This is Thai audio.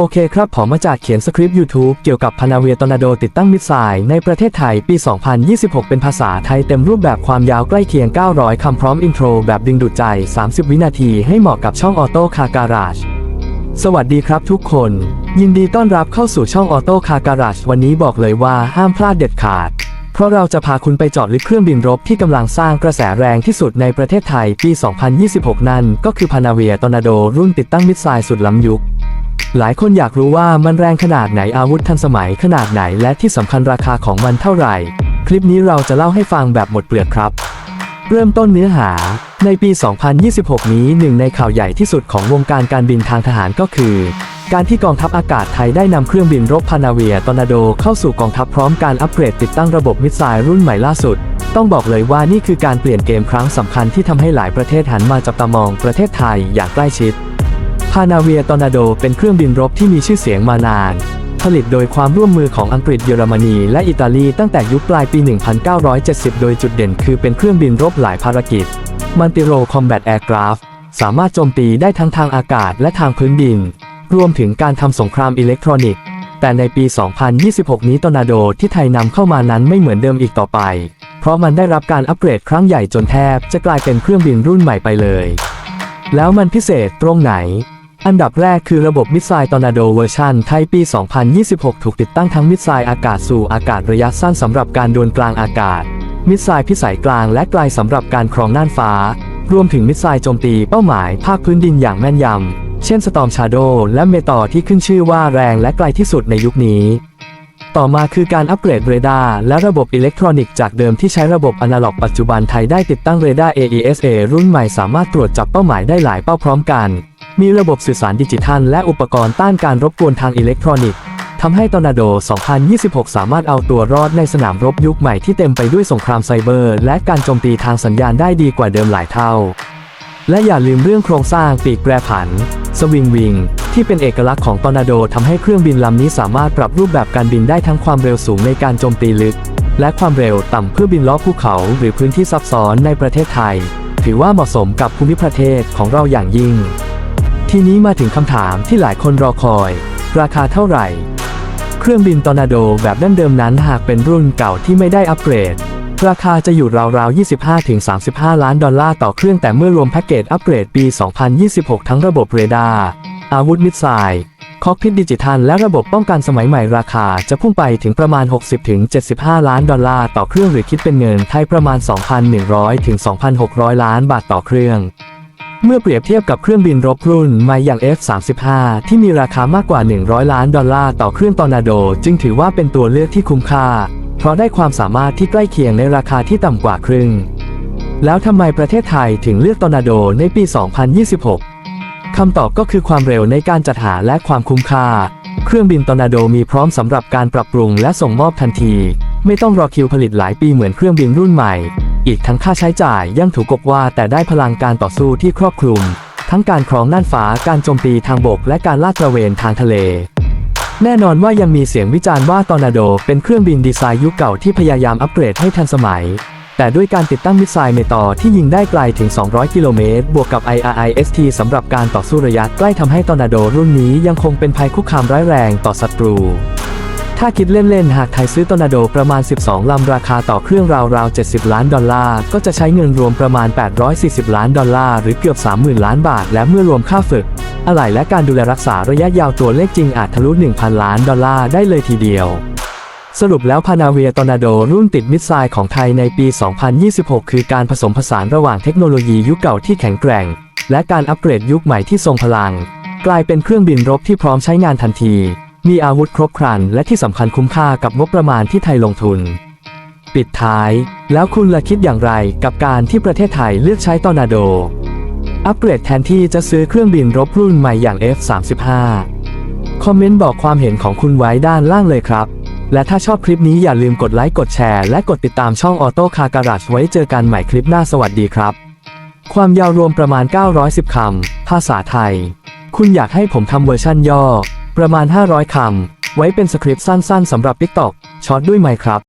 โอเคครับ ผมมาจากเขียนสคริปต์ YouTube เกี่ยวกับพานาเวียตอร์นาโดติดตั้งมิสไซล์ในประเทศไทยปี 2026 เป็นภาษาไทยเต็มรูปแบบความยาวใกล้เคียง 900 คำพร้อมอินโทร แบบดึงดูดใจ 30 วินาทีให้เหมาะกับช่องออโต้คาการาจสวัสดีครับทุกคน ยินดีต้อนรับเข้าสู่ช่องออโต้คาการาจวันนี้บอกเลยว่าห้ามพลาดเด็ดขาด เพราะเราจะพาคุณไปจอดลึกเครื่องบินรบที่กำลังสร้างกระแสแรงที่สุดในประเทศไทยปี 2026 นั่นก็คือพานาเวียตอร์นาโดรุ่นติดตั้งมิสไซล์สุดล้ำยุค หลายคนอยากรู้ว่ามันแรงขนาดไหนอาวุธทันสมัยขนาดไหนและที่สำคัญราคาของมันเท่าไหร่ คลิปนี้เราจะเล่าให้ฟังแบบหมดเปลือกครับ เริ่มต้นเนื้อหา ในปี 2026 นี้หนึ่งในข่าวใหญ่ที่สุดของวงการการบินทางทหารก็คือ การที่กองทัพอากาศไทยได้นำเครื่องบินรบพานาเวียตอร์นาโดเข้าสู่กองทัพพร้อมการอัปเกรดติดตั้งระบบมิสไซล์รุ่นใหม่ล่าสุด ต้องบอกเลยว่านี่คือการเปลี่ยนเกมครั้งสำคัญที่ทำให้หลายประเทศหันมาจับตามองประเทศไทยอย่างใกล้ชิดานาเวียตอร์นาโดเป็นเครื่องบินรบที่มีชื่อเสียงมานาน ผลิตโดยความร่วมมือของอังกฤษเยอรมนีและอิตาลีตั้งแต่ยุคปลายปี 1970 โดยจุดเด่นคือเป็นเครื่องบินรบหลายภารกิจมันติโรคอมแบทแอร์กราฟสามารถโจมตีได้ทั้งทางอากาศและทางพื้นดิน รวมถึงการทำสงครามอิเล็กทรอนิกส์ แต่ในปี 2026 นี้ตอร์นาโดที่ไทยนำเข้ามานั้นไม่เหมือนเดิมอีกต่อไป เพราะมันได้รับการอัปเกรดครั้งใหญ่จนแทบจะกลายเป็นเครื่องบินรุ่นใหม่ไปเลย แล้วมันพิเศษตรงไหน อันดับแรกคือระบบมิสไซล์ตอร์นาโดเวอร์ชันไทยปี 2026 ถูกติดตั้งทั้งมิสไซล์อากาศสู่อากาศระยะสั้นสำหรับการดวลกลางอากาศ มิสไซล์พิสัยกลางและไกลสำหรับการครองน่านฟ้า รวมถึงมิสไซล์โจมตีเป้าหมายภาคพื้นดินอย่างแม่นยำ เช่นสตอมชาโดและเมตอที่ขึ้นชื่อว่าแรงและไกลที่สุดในยุคนี้ ต่อมาคือการอัปเกรดเรดาร์และระบบอิเล็กทรอนิกส์จากเดิมที่ใช้ระบบอนาล็อกปัจจุบันไทยได้ติดตั้งเรดาร์ AESA รุ่นใหม่สามารถตรวจจับเป้าหมายได้หลายเป้าพร้อมกัน มีระบบสื่อสารดิจิทัล และอุปกรณ์ต้านการรบกวนทางอิเล็กทรอนิกส์ทำให้ตอร์นาโด 2026 สามารถเอาตัวรอดในสนามรบยุคใหม่ที่เต็มไปด้วยสงครามไซเบอร์ และการโจมตีทางสัญญาณได้ดีกว่าเดิมหลายเท่า และอย่าลืมเรื่องโครงสร้างปีกแปรผัน สวิงวิง ที่เป็นเอกลักษณ์ของตอร์นาโดทำให้เครื่องบินลำนี้สามารถปรับรูปแบบการบินได้ทั้งความเร็วสูงในการโจมตีลึก และความเร็วต่ำเพื่อบินล้อภูเขา หรือพื้นที่ซับซ้อนในประเทศไทย ถือว่าเหมาะสมกับภูมิประเทศของเราอย่างยิ่ง ทีนี้มาถึงคำถามที่หลายคนรอคอย ราคาเท่าไหร่ เครื่องบินตอร์นาโดแบบดั้งเดิมนั้นหากเป็นรุ่นเก่าที่ไม่ได้อัปเกรด ราคาจะอยู่ราวๆ 25-35 ล้านดอลลาร์ต่อเครื่องแต่เมื่อรวมแพ็กเกจอัปเกรดปี 2026 ทั้งระบบเรดาร์อาวุธมิสไซล์คอกพิทดิจิทัลและระบบป้องกันสมัยใหม่ราคาจะพุ่งไปถึงประมาณ 60-75 ล้านดอลลาร์ต่อเครื่องหรือคิดเป็นเงินไทยประมาณ 2,100-2,600 ล้านบาทต่อเครื่อง เมื่อเปรียบเทียบกับเครื่องบินรบรุ่นใหม่อย่าง F-35 ที่มีราคามากกว่า 100 ล้านดอลลาร์ต่อเครื่องตอร์นาโด จึงถือว่าเป็นตัวเลือกที่คุ้มค่า เพราะได้ความสามารถที่ใกล้เคียงในราคาที่ต่ำกว่าครึ่ง แล้วทำไมประเทศไทยถึงเลือกตอร์นาโดในปี 2026 คำตอบก็คือความเร็วในการจัดหาและความคุ้มค่า เครื่องบินตอร์นาโดมีพร้อมสำหรับการปรับปรุงและส่งมอบทันที ไม่ต้องรอคิวผลิตหลายปีเหมือนเครื่องบินรุ่นใหม่ อีกทั้งค่าใช้จ่ายยังถูกกบว่าแต่ได้พลังการต่อสู้ที่ครอบคลุม ทั้งการครองน่านฟ้าการโจมตีทางบก และการลาดตระเวนทางทะเล แน่นอนว่ายังมีเสียงวิจารณ์ว่าตอร์นาโดเป็นเครื่องบินดีไซน์ยุคเก่าที่พยายามอัปเกรดให้ทันสมัย แต่ด้วยการติดตั้งมิสไซล์เมตอรที่ยิงได้ไกลถึง 200 กิโลเมตร บวกกับ IRIST สำหรับการต่อสู้ระยะใกล้ทำให้ตอร์นาโดรุ่นนี้ยังคงเป็นภัยคุกคามร้ายแรงต่อศัตรู ถ้าคิดเล่นๆ หากไทยซื้อตอร์นาโดประมาณ 12 ลำราคาต่อเครื่องราวๆ 70 ล้านดอลลาร์ ก็จะใช้เงินรวมประมาณ 840 ล้านดอลลาร์ หรือเกือบ 30,000 ล้านบาท และเมื่อรวมค่าฝึก อะไหล่และการดูแลรักษาระยะยาวตัวเลขจริงอาจทะลุ 1,000 ล้านดอลลาร์ได้เลยทีเดียว สรุปแล้วพานาเวียตอร์นาโดรุ่นติดมิสไซล์ของไทยในปี 2026 คือการผสมผสานระหว่างเทคโนโลยียุคเก่าที่แข็งแกร่ง และการอัปเกรดยุคใหม่ที่ทรงพลัง กลายเป็นเครื่องบินรบที่พร้อมใช้งานทันที มีอาวุธครบครันและที่สำคัญคุ้มค่ากับงบประมาณที่ไทยลงทุน ปิดท้าย แล้วคุณละคิดอย่างไรกับการที่ประเทศไทยเลือกใช้ตอร์นาโด อัปเกรดแทนที่จะซื้อเครื่องบินรบรุ่นใหม่อย่าง F35 คอมเมนต์บอกความเห็นของคุณไว้ด้านล่างเลยครับ และถ้าชอบคลิปนี้อย่าลืมกดไลค์กดแชร์และกดติดตามช่องออโต้คาการัชไว้เจอกันใหม่คลิปหน้าสวัสดีครับ ความยาวรวมประมาณ 910 คำ ภาษาไทย คุณอยากให้ผมทำเวอร์ชั่นย่อ ประมาณ 500 คำ ไว้เป็นสคริปต์สั้นๆสำหรับ TikTok ช็อตด้วยไหมครับ